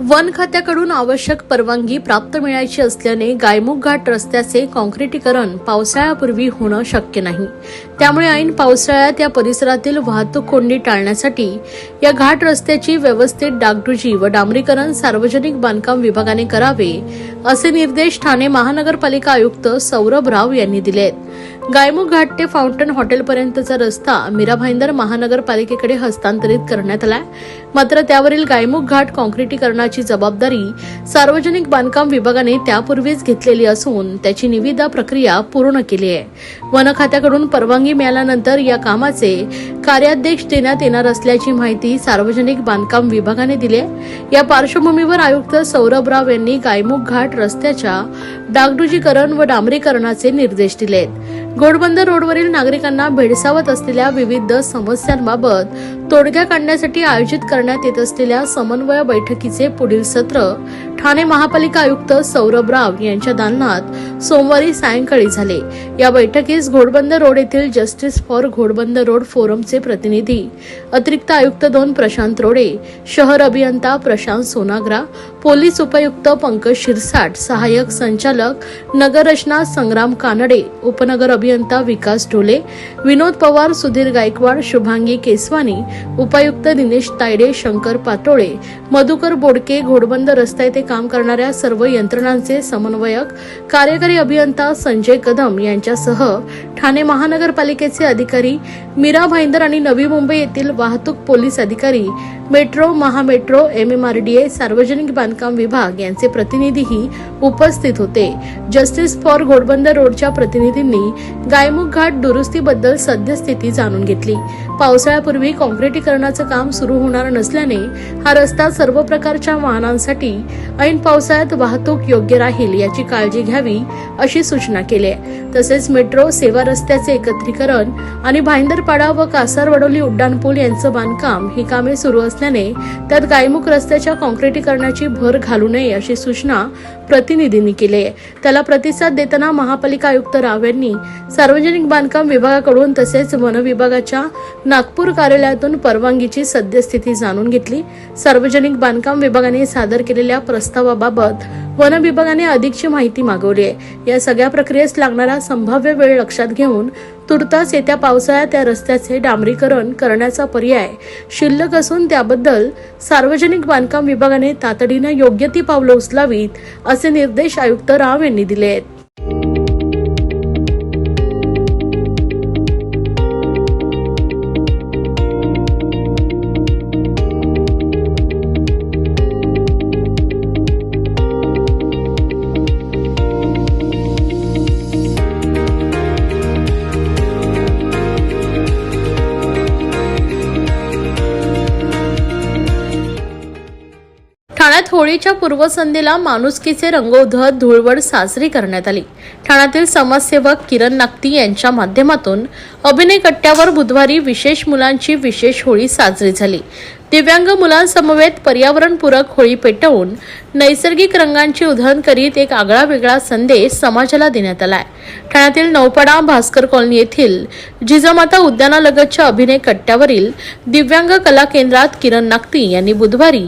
One खात्याकडून आवश्यक परवानगी प्राप्त मिळायची असल्याने गायमुख घाट रस्त्याचे काँक्रिटीकरण पावसाळ्यापूर्वी होणं शक्य नाही. त्यामुळे ऐन पावसाळ्यात या परिसरातील वाहतूक कोंडी टाळण्यासाठी या घाट रस्त्याची व्यवस्थित डागडुजी व डांबरीकरण सार्वजनिक बांधकाम विभागाने करावे असे निर्देश ठाणे महानगरपालिका आयुक्त सौरभ राव यांनी दिले आहेत गायमुख घाट ते फाउंटन हॉटेलपर्यंतचा रस्ता मीरा भाईंदर महानगरपालिकेकडे हस्तांतरित करण्यात आलाय. मात्र त्यावरील गायमुख घाट काँक्रिटीकरणाची जबाबदारी सार्वजनिक बांधकाम विभागाने त्यापूर्वीच घेतलेली असून त्याची निविदा प्रक्रिया पूर्ण केली आहे. वन खात्याकडून परवानगी मिळाल्यानंतर या कामाचे कार्याध्यक्ष देण्यात येणार असल्याची माहिती सार्वजनिक बांधकाम विभागाने दिली आहे. या पार्श्वभूमीवर आयुक्त सौरभ राव यांनी गायमुख घाट रस्त्याच्या डागडुजीकरण व डांबरीकरणाचे निर्देश दिले आहेत घोडबंदर रोडवरील नागरिकांना भेडसावत असलेल्या विविध समस्यांबाबत तोडगा काढण्यासाठी आयोजित करण्यात येत असलेल्या समन्वय बैठकीचे पुढील सत्र ठाणे महापालिका आयुक्त सौरभ राव यांच्या दालनात सोमवारी सायंकाळी झाले. या बैठकीस घोडबंद रोड येथील जस्टिस फॉर घोडबंद रोड फोरमचे प्रतिनिधी अतिरिक्त आयुक्त दोन प्रशांत रोडे शहर अभियंता प्रशांत सोनाग्रा पोलीस उपयुक्त पंकज शिरसाट सहाय्यक संचालक नगररचना संग्राम कानडे उपनगर अभियंता विकास ढोले विनोद पवार सुधीर गायकवाड शुभांगी केसवानी उपायुक्त दिनेश तायडे शंकर पाटोळे मधुकर बोडके घोडबंद रस्ता येथे काम करणाऱ्या सर्व यंत्रणांचे समन्वयक कार्यकारी अभियंता संजय कदम यांच्यासह ठाणे महानगरपालिकेचे अधिकारी मीरा भाईंदर आणि नवी मुंबई येथील वाहतूक पोलीस अधिकारी मेट्रो महामेट्रो एमएमआरडीए सार्वजनिक बांधकाम विभाग यांचे प्रतिनिधीही उपस्थित होते. जस्टिस फॉर घोडबंदर रोडच्या प्रतिनिधींनी गायमुख घाट दुरुस्तीबद्दल सद्यस्थिती जाणून घेतली. पावसाळ्यापूर्वी काँक्रिटीकरणाचं काम सुरू होणार नसल्याने हा रस्ता सर्व प्रकारच्या वाहनांसाठी ऐन पावसाळ्यात वाहतूक योग्य राहील याची काळजी घ्यावी अशी सूचना केली आहे. तसेच मेट्रो सेवा रस्त्याचे एकत्रीकरण आणि भाईंदरपाडा व कासारवडोली उड्डाणपूल यांचं बांधकाम ही कामे सुरू असल्याने त्यात गायमुख रस्त्याच्या काँक्रिटीकरणाची भर घालू नये अशी सूचना प्रतिनिधींनी केले. त्याला प्रतिसाद देताना महापालिका आयुक्त राव यांनी सार्वजनिक बांधकाम विभागाकडून तसेच वन विभागाच्या नागपूर कार्यालयातून परवानगीची सद्यस्थिती जाणून घेतली. सार्वजनिक बांधकाम विभागाने सादर केलेल्या प्रस्तावाबाबत वन विभागाने अधिकची माहिती मागवली आहे. या सगळ्या प्रक्रियेस लागणारा संभाव्य वेळ लक्षात घेऊन तुर्तास येत्या पावसाळ्यात या रस्त्याचे डांबरीकरण करण्याचा पर्याय शिल्लक असून त्याबद्दल सार्वजनिक बांधकाम विभागाने तातडीनं योग्य ती पावलं उचलावीत असे निर्देश आयुक्त राव यांनी दिले आहेत. होळीच्या पूर्वसंध्येला माणुसकीचे रंगोधत धुळवड साजरी करण्यात आली. ठाण्यातील समाजसेवक किरण नागती यांच्या माध्यमातून अभिनय कट्ट्यावर बुधवारी विशेष मुलांची विशेष होळी साजरी झाली. दिव्यांग मुलांसमवेत पर्यावरणपूरक होळी पेटवून नैसर्गिक रंगांची उधळण करीत एक आगळा वेगळा संदेश समाजाला देण्यात आलाय. ठाण्यातील नौपाडा भास्कर कॉलनी येथील जिजामाता उद्यानालगतच्या अभिनय कट्ट्यावरील दिव्यांग कला केंद्रात किरण नागती यांनी बुधवारी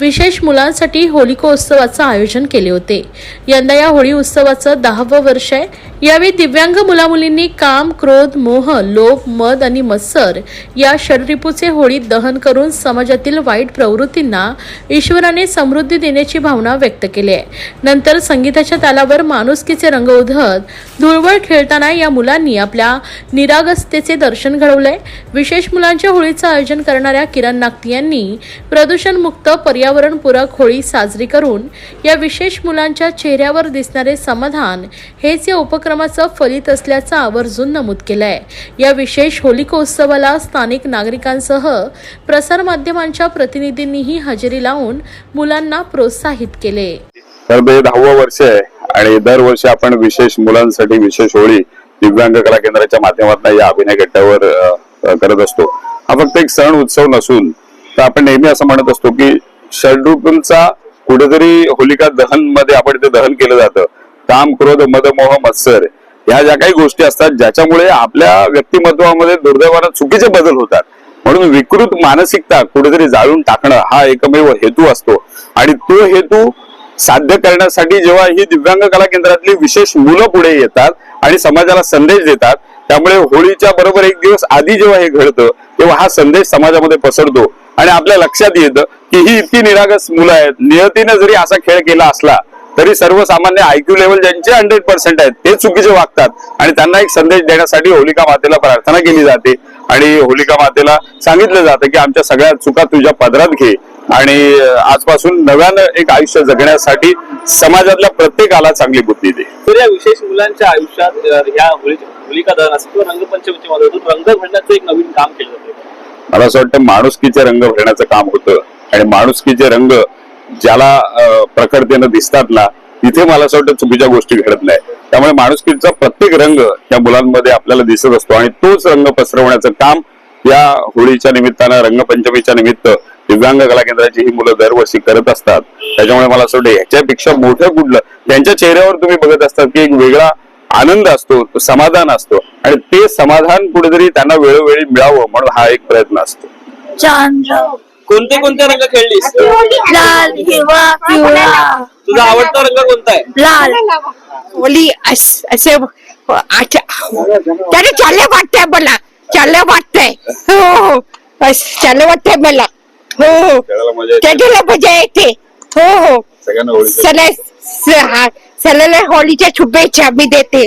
विशेष मुलांसाठी होलिकोत्सवाचं आयोजन केले होते. यंदा या होळी उत्सवाचं दहावं वर्ष आहे. यावेळी दिव्यांग मुलामुलींनी काम क्रोध मोह लोभ मद आणि मत्सर या षडरिपूचे होळीत दहन करून समाज समाजातील वाईट प्रवृत्तींना ईश्वराने समृद्धी देण्याची भावना व्यक्त केली आहे. नंतर संगीताच्या तालावर माणुसकीचे रंग उधळत धुळवळ खेळताना या मुलांनी आपल्या निरागसतेचे दर्शन घडवलंय. विशेष मुलांच्या होळीचं आयोजन करणाऱ्या किरण नागती यांनी प्रदूषणमुक्त पर्यावरणपूरक होळी साजरी करून या विशेष मुलांच्या चेहऱ्यावर दिसणारे समाधान हेच या उपक्रमाचं फलित असल्याचं आवर्जून नमूद केलंय. या विशेष होलिकोत्सवाला स्थानिक नागरिकांसह माध्यमांच्या प्रतिनिधींनीही हजेरी लावून मुलांना प्रोत्साहित केले. तर ते दहावं वर्ष आहे आणि दरवर्षी आपण विशेष मुलांसाठी विशेष होळी दिव्यांग कला केंद्राच्या माध्यमातून या अभिनय गट्ट्यावर करत असतो. हा फक्त एक सण उत्सव नसून तर आपण नेहमी असं म्हणत असतो की षडरूपांचा कुठेतरी होलिका दहनमध्ये आपण ते दहन केलं जातं. काम क्रोध मद मोह मत्सर ह्या ज्या काही गोष्टी असतात ज्याच्यामुळे आपल्या व्यक्तिमत्वामध्ये दुर्दैवानं चुकीचे बदल होतात. म्हणून विकृत मानसिकता कुठेतरी जाळून टाकणं हा एकमेव हेतू असतो. आणि तो हेतू साध्य करण्यासाठी जेव्हा ही दिव्यांग कला केंद्रातली विशेष मुलं पुढे येतात आणि समाजाला संदेश देतात त्यामुळे होळीच्या बरोबर एक दिवस आधी जेव्हा हे घडतं तेव्हा हा संदेश समाजामध्ये पसरतो. आणि आपल्या लक्षात येतं की ही इतकी निरागस मुलं आहेत. नियतीने जरी असा खेळ केला असला तरी सर्वसामान्य आयक्यू लेवल ज्यांचे हंड्रेड पर्सेंट आहेत ते चुकीचे वागतात. आणि त्यांना एक संदेश देण्यासाठी होलिका मातेला प्रार्थना केली जाते. आणि होलिका मातेला सांगितलं जातं की आमच्या सगळ्या चुका तुझ्या पदरात घे. आणि आजपासून नव्यानं एक आयुष्य जगण्यासाठी समाजातल्या प्रत्येकाला चांगली बुद्धी दे. तर या विशेष मुलांच्या आयुष्यात ह्या होलिका दहन असेल किंवा रंगपंचमीच्या मध्ये होतो रंग भरण्याचं एक नवीन काम केलं जातं. मला असं वाटतं माणुसकीचे रंग भरण्याचं काम होतं. आणि माणुसकीचे रंग ज्याला प्रखरतेनं दिसतात ना तिथे मला असं वाटतं चुकीच्या गोष्टी घडत नाही. त्यामुळे माणुसकीचा प्रत्येक रंग या मुलांमध्ये आपल्याला दिसत असतो आणि तोच रंग पसरवण्याचं काम या होळीच्या निमित्तानं रंगपंचमीच्या निमित्त दिव्यांग कला केंद्राची ही मुलं दरवर्षी करत असतात. त्याच्यामुळे मला असं वाटतं ह्याच्यापेक्षा मोठं कुठलं? त्यांच्या चेहऱ्यावर तुम्ही बघत असतात की एक वेगळा आनंद असतो तो समाधान असतो आणि ते समाधान कुठेतरी त्यांना वेळोवेळी मिळावं म्हणून हा एक प्रयत्न असतो. चंद्र कोणते कोणते रंग खेळलीस? लाल हिरवा पिवळा. तुझा आवडता रंग कोणता आहे? लाल. ओली अस- असे आठ- त्याने चालले वाटतंय मला. चालले वाटतंय. हो हो. अस- चालले वाटतंय मला. हो हो. खेळायला मजा येते. त्याच्याला मजा येते. हो हो. सगळ्यांना होळीच्या सगळ्या स- हा- सगळ्याला होळीच्या शुभेच्छा मी देते.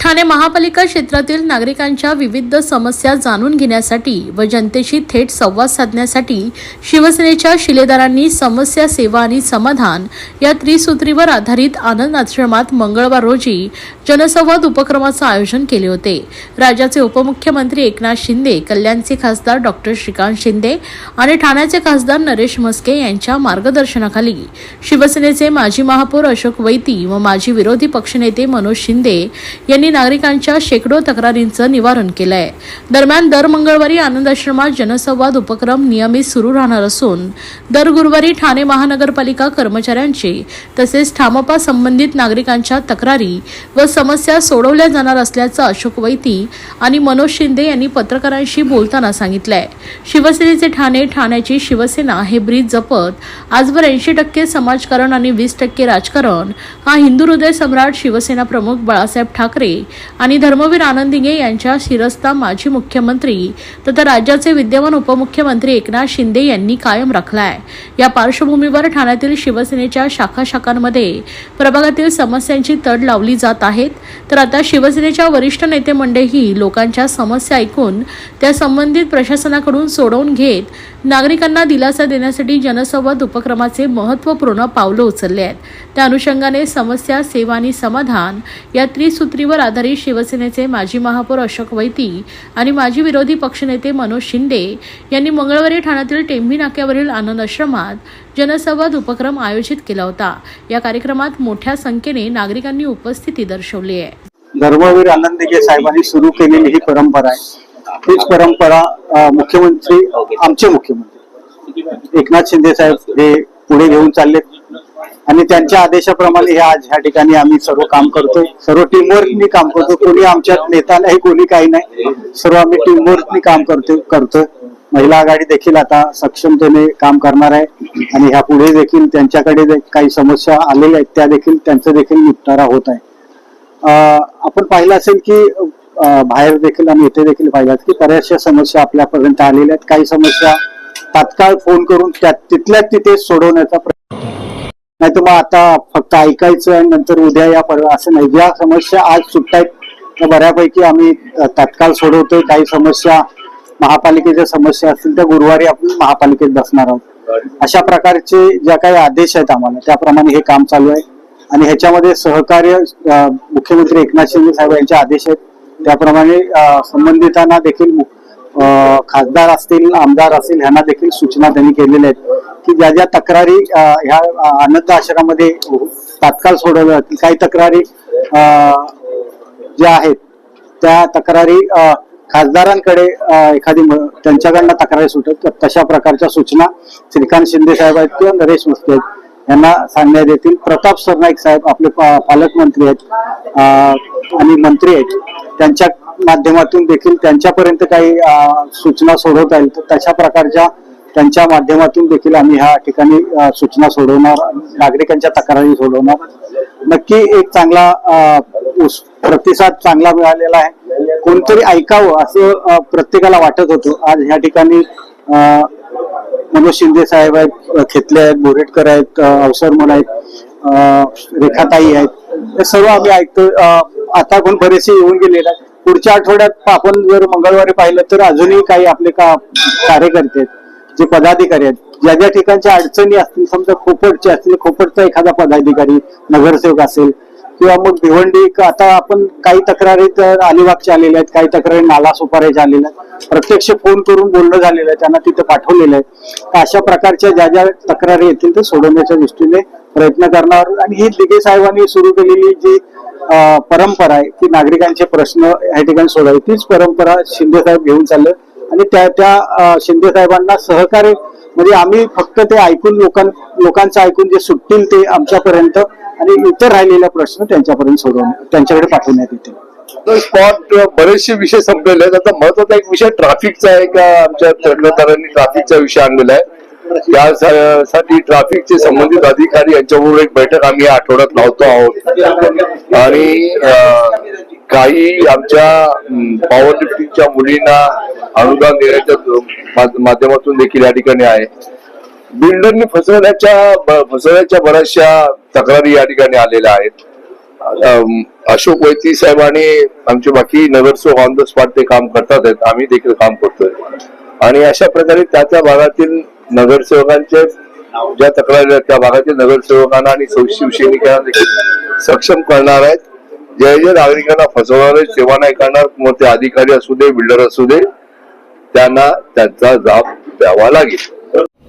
ठाणे महापालिका क्षेत्रातील नागरिकांच्या विविध समस्या जाणून घेण्यासाठी व जनतेशी थेट संवाद साधण्यासाठी शिवसेनेच्या शिलेदारांनी समस्या सेवा आणि समाधान या त्रिसूत्रीवर आधारित आनंद आश्रमात मंगळवार रोजी जनसंवाद उपक्रमाचं आयोजन केले होते. राज्याचे उपमुख्यमंत्री एकनाथ शिंदे कल्याणचे खासदार डॉक्टर श्रीकांत शिंदे आणि ठाण्याचे खासदार नरेश म्हस्के यांच्या मार्गदर्शनाखाली शिवसेनेचे माजी महापौर अशोक वैती व माजी विरोधी पक्षनेते मनोज शिंदे यांनी नागरिकांच्या शेकडो तक्रारींचं निवारण केलंय. दरम्यान दर मंगळवारी आनंद आश्रमात जनसंवाद उपक्रम नियमित सुरू राहणार असून दर गुरुवारी ठाणे महानगरपालिका कर्मचाऱ्यांचे तसेच ठामपा संबंधित नागरिकांच्या तक्रारी व समस्या सोडवल्या जाणार असल्याचं अशोक वैती आणि मनोज शिंदे यांनी पत्रकारांशी बोलताना सांगितलंय. शिवसेनेचे ठाणे ठाण्याची शिवसेना हे ब्रीद जपत आजवर ऐंशी टक्के समाजकारण आणि वीस टक्के राजकारण हा हिंदू हृदय सम्राट शिवसेना प्रमुख बाळासाहेब ठाकरे आणि धर्मवीर आनंदिंगे यांच्या शिरस्ता माजी मुख्यमंत्री तथा राज्याचे विद्यमान उपमुख्यमंत्री एकनाथ शिंदे यांनी कायम राखलाय. या पार्श्वभूमीवर ठाण्यातील शिवसेनेच्या शाखा शाखांमध्ये प्रभागातील समस्यांची तड लावली जात आहेत. तर आता शिवसेनेच्या वरिष्ठ नेते मंडळीही लोकांच्या समस्या ऐकून त्या संबंधित प्रशासनाकडून सोडवून घेत नागरिकांना दिलासा देण्यासाठी जनसंवाद उपक्रमाचे महत्त्वपूर्ण पावलं उचलले आहेत. त्या अनुषंगाने समस्या सेवा आणि समाधान या त्रिसूत्रीवर आधारित शिवसेनेचे माजी महापौर अशोक वैती आणि माजी विरोधी पक्षनेते मनोज शिंदे यांनी मंगळवारी ठाण्यातील टेंभी नाक्यावरील आनंद आश्रमात जनसंवाद उपक्रम आयोजित केला होता. या कार्यक्रमात मोठ्या संख्येने नागरिकांनी उपस्थिती दर्शवली आहे. धर्मवीर आनंदगे साहेबांनी सुरू केलेली ही परंपरा आहे. हीच परंपरा मुख्यमंत्री आमचे मुख्यमंत्री. एकनाथ शिंदे साहेब हे पुढे घेऊन चाललेत. आणि त्यांच्या आदेशाप्रमाणे हे आज ह्या ठिकाणी आम्ही सर्व काम करतोय. सर्व टीमवर्कनी काम करतो कोणी आमच्यात नेता नाही कोणी काही नाही. सर्व आम्ही टीमवर्कनी काम करतोय करतोय. महिला आघाडी देखील आता सक्षमतेने काम करणार आहे. आणि ह्या पुढे देखील त्यांच्याकडे काही समस्या आलेल्या आहेत त्या देखील त्यांचा देखील निपटारा होत आहे. आपण पाहिलं असेल की बाहेर देखील आणि इथे देखील पाहिलं की बऱ्याचशा समस्या आपल्यापर्यंत आलेल्या आहेत. काही समस्या तात्काळ फोन करून त्या तिथल्या तिथे सोडवण्याचा प्रयत्न नाही तर मग आता फक्त ऐकायचं आणि नंतर उद्या या परवा असं नाही. ज्या समस्या आज सुटतायत त्या बऱ्यापैकी आम्ही तात्काळ सोडवतोय. काही समस्या महापालिकेच्या समस्या असतील त्या गुरुवारी आपण महापालिकेत बसणार आहोत. अशा प्रकारचे ज्या काही आदेश आहेत आम्हाला त्याप्रमाणे हे काम चालू आहे. आणि ह्याच्यामध्ये सहकार्य मुख्यमंत्री एकनाथ शिंदे साहेब यांचे आदेश आहेत. त्याप्रमाणे संबंधितांना देखील अं, खासदार असतील आमदार असतील ह्यांना देखील सूचना त्यांनी केलेल्या आहेत की ज्या ज्या तक्रारी ह्या आनंद आश्रमामध्ये तात्काळ सोडवल्या जातील. काही तक्रारी अं, ज्या आहेत त्या तक्रारी खासदारांकडे एखादी त्यांच्याकडनं तक्रारी सुटत तर तशा प्रकारच्या सूचना श्रीकांत शिंदे साहेब आहेत किंवा नरेश मस्ती आहेत. यांना सांगण्यात येतील. प्रताप सरनाईक साहेब आपले पा- पालकमंत्री आहेत. आणि मंत्री आहेत. त्यांच्या माध्यमातून देखील त्यांच्यापर्यंत काही सूचना सोडवता येईल. तर तशा प्रकारच्या त्यांच्या माध्यमातून देखील आम्ही ह्या ठिकाणी सूचना सोडवणार नागरिकांच्या तक्रारी सोडवणार. नक्की एक चांगला उस- प्रतिसाद चांगला मिळालेला आहे. कोणतरी ऐकावं असं प्रत्येकाला वाटत होतं. आज ह्या ठिकाणी मनोज शिंदे साहेब आहेत खेतले आहेत बोरेटकर आहेत अवसर अवसरमन आहेत रेखाताई आहेत. हे सर्व आम्ही ऐकतो आता पण बरेचसे येऊन गेलेले आहेत. पुढच्या आठवड्यात आपण जर मंगळवारी पाहिलं तर अजूनही काही आपले का कार्यकर्ते आहेत जे पदाधिकारी आहेत ज्या ज्या ठिकाणच्या अडचणी असतील समजा खोपडचे असतील खोपटचा एखादा पदाधिकारी नगरसेवक असेल किंवा मग भिवंडी आता आपण काही तक्रारी तर अलिबागच्या आलेल्या आहेत काही तक्रारी नाला सुपाऱ्याच्या आलेल्या आहेत. प्रत्यक्ष फोन करून बोलणं झालेलं आहे त्यांना तिथे पाठवलेलं आहे. तर अशा प्रकारच्या ज्या ज्या तक्रारी येतील ते सोडवण्याच्या दृष्टीने प्रयत्न करणार आणि ही दिघे साहेबांनी सुरू केलेली जी परंपरा आहे की नागरिकांचे प्रश्न या ठिकाणी सोडावे तीच परंपरा शिंदे साहेब घेऊन चालले. आणि त्या त्या शिंदे साहेबांना सहकार्य म्हणजे आम्ही फक्त ते ऐकून लोकां लोकांचं ऐकून जे सुटतील ते आमच्यापर्यंत आणि इतर राहिलेला प्रश्न त्यांच्यापर्यंत सोडवून त्यांच्याकडे पाठवण्यात येतील. स्पॉट बरेचसे विषय संपलेले आहेत. आता महत्त्वाचा एक विषय ट्रॅफिकचा आहे का? आमच्या तरुणांनी ट्रॅफिकचा विषय आणलेला आहे. त्यासाठी ट्रॅफिकचे संबंधित अधिकारी यांच्याबरोबर एक बैठक आम्ही या आठवड्यात लावतो आहोत. आणि काही आमच्या पॉवर लिफ्टिंगच्या मुलींना अनुदान देण्याच्या माध्यमातून देखील या ठिकाणी आहे. बिल्डरनी फसवण्याच्या फसवण्याच्या बऱ्याचशा तक्रारी या ठिकाणी आलेल्या आहेत. अशोक वैती साहेब आणि आमचे बाकी नगरसेवक ऑन द स्पॉट ते काम करतात आहेत. आम्ही देखील काम करतोय. आणि अशा प्रकारे त्या त्या भागातील नगरसेवकांचे ज्या तक्रारी आहेत त्या भागातील नगरसेवकांना आणि सौ- शिवसैनिकांना देखील सक्षम करणार आहेत. जे जे नागरिकांना फसवणारे सेवा नाही करणार मग ते अधिकारी असू दे बिल्डर असू दे त्यांना त्यांचा जाब द्यावा लागेल.